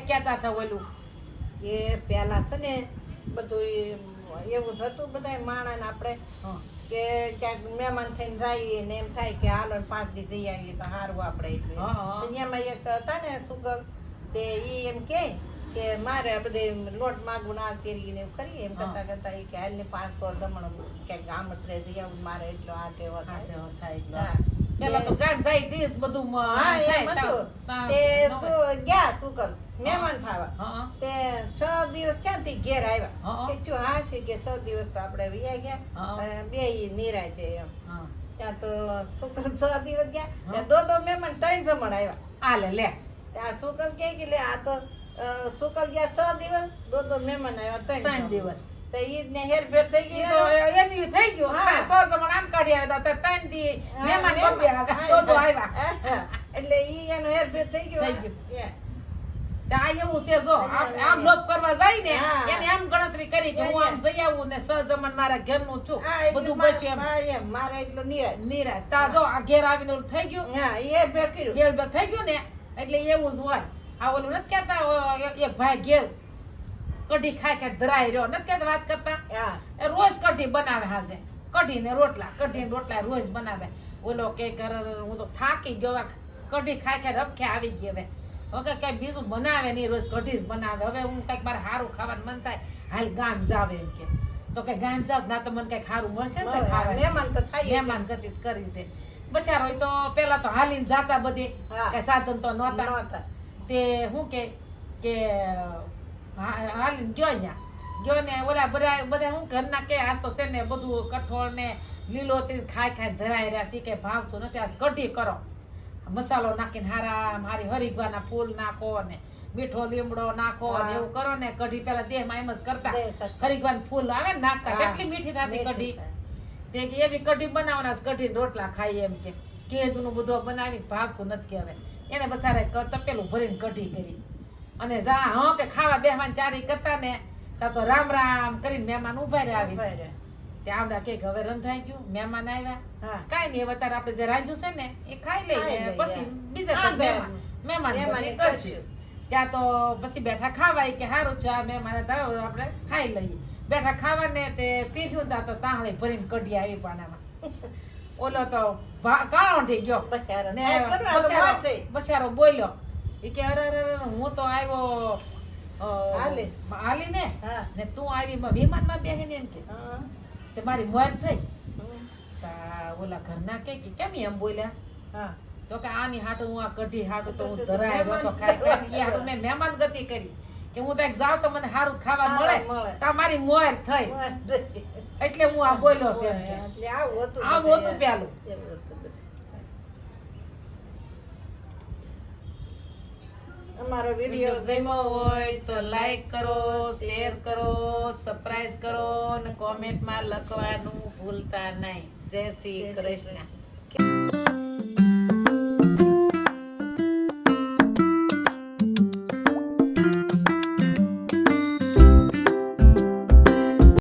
કહેતા હતા ઓલું? એ પહેલા છે ને બધું એવું થતું બધા માણસ આપણે કે ક્યાંક મહેમાન થઈને જઈએ ને એમ થાય કે હાલો પાંચ દી જઈ આવીએ તો સારું આપણે એટલે. હા, હા. એમાં એક હતા ને સુગર તે એ એમ કે કે મારે બધે લોટ માગવું ના કરીને એવું કરીએ. એમ કરતા કરતા એ કે હાલ ને પાંચ તો દમણ ક્યાંક ગામ જ રહે જઈ આવું મારે એટલો આ તેવો થાય. હા. પેલા તો ગાંઠ જાય તે બધું તે ગયા સુકલ મહેમાન થાવા. તે છ દિવસ ક્યાંથી ઘેર આવ્યા? કે હા છે કે છ દિવસ તો આપણે વયા ગયા. બે નિરાય એમ. ત્યાં તો સુકલ છ દિવસ ગયા. દો દો મહેમાન ત્રણ જમણ આવ્યા. આલે લે ત્યાં સુકલ કે કે લે આ તો સુકલ ગયા છ દિવસ દો દો મહેમાન આવ્યા ત્રણ ત્રણ દિવસ. તો ઈ ને હેરફેર થઈ ઈ એની? થઈ ગયું. હા. સો જમણ આમ કાઢી આવ્યા હતા ત્રણ દી મહેમાન મહેમાન. બબ્બે આવ્યા હા, તો તો આવ્યા. એટલે ઈ એનું હેરફેર થઈ ગયું થઈ ગયું. Yeah. એવું છે જો આમ લોપ કરવા જાય ને એને આમ ગણતરી કરી કે હું આમ જઈ આવું ને સ જમણ મારા ઘરનું છું. બધું બસ્યું એમ. મારે એટલો નિરાશ. તા જો આ ઘેર આવીને થઈ ગયું. હેરફેર કર્યું. ઘેર થઈ ગયું ને એટલે એવું જ હોય. આ ઓલું નથી કેતા એક ભાઈ ઘેર કઢી ખાય ખાય ધરાઈ રહ્યો. નથી કહેતા વાત કરતા? એ રોજ કઢી બનાવે હાજે. કઢી ને રોટલા કઢી ને રોટલા રોજ બનાવે. ઓલો કે કર હું તો થાકી ગયો કઢી ખાઈ ખાઈ રખે આવી ગઈ હવે. હવે કઈ બીજું બનાવે નહીં રોજ કઢી જ બનાવે. હવે હું કંઈક મારે સારું ખાવાનું મન થાય. હાલ ગામ જાવ એમ કે. તો કે ગામ જાવ ના તો મને કંઈક સારું મળશે ને. મહેમાન તો થાય. મહેમાન ગતિ કરી દે. બસાર હોય તો પેલા તો હાલીને જાતા બધે. હા. કઈ સાધન તો નહોતા. તે શું કે કે હા- હાલીને ગયો ન્યા. ગયો ને ઓલા બધા બધા હું ઘરના કે આજ તો છે ને બધું કઠોળ ને લીલોતરી ખાઈ ખાઈ ધરાઈ રહ્યા કે ભાવતું નથી. આજ કઢી કરો. મસાલો નાખીને હારા મારી હરીગવાના ફૂલ નાખો ને મીઠો લીમડો નાખો ને એવું કરો ને. કઢી પેલા દેહમાં એમ જ કરતા. દેહ કરતા. ફૂલ આવે ને નાખતા. કેટલી મીઠી થતી કઢી? તે કે એવી કઢી બનાવવાના કઢી રોટલા ખાઈ એમ કે. કેદુનું બધું બનાવી ભાવતું નથી હવે. એને બસારે તપેલું ભરીને કઢી કરી. અને જા હ કે ખાવા બેહવાની ચારી કરતા ને તા તો રામ રામ કરીને મહેમાન ઊભા રહ્યા આવી. ઊભા તે આવડા કે હવે રંધાઈ ગયું મહેમાન આવ્યા. હા. નહીં અત્યારે આપણે જે રાંધ્યું છે ને એ ખાઈ લઈએ પછી બીજા મહેમાન મહેમાન કરશું. ત્યાં તો પછી બેઠા ખાવાય કે સારું છે આ મહેમાન આપણે ખાઈ લઈએ. બેઠા ખાવા ને તે પીર્યું તા તો તાણે ભરીને કઢી આવી પાનામાં. ઓલો તો કાળો થઈ ગયો. કાંઈ. બસારો બોલ્યો. ઈ કે અરે અરે હું તો આવ્યો આલી ને ને તું આવી મ- વિમાનમાં બેહીને એમ કે તે મારી મોર થઈ. ઓલા ઘરના કે કે કેમ એમ બોલ્યા? તો કે આની હાટુ હું આ કઢી હાટુ તો હું ધરાય તો ખાઈ ખાઈ એ હાટુ મેં મહેમાન ગતિ કરી. કે હું ત્યાં જાઉં તો મને સારું ખાવા મળે. તા મારી મોર થઈ. એટલે હું આ બોલ્યો છે આવું હતું. પેલું. અમારો વીડિયો ગમ્યો હોય તો લાઈક કરો શેર કરો સરપ્રાઈઝ કરો અને કોમેન્ટમાં લખવાનું ભૂલતા નહીં. જય શ્રી કૃષ્ણ.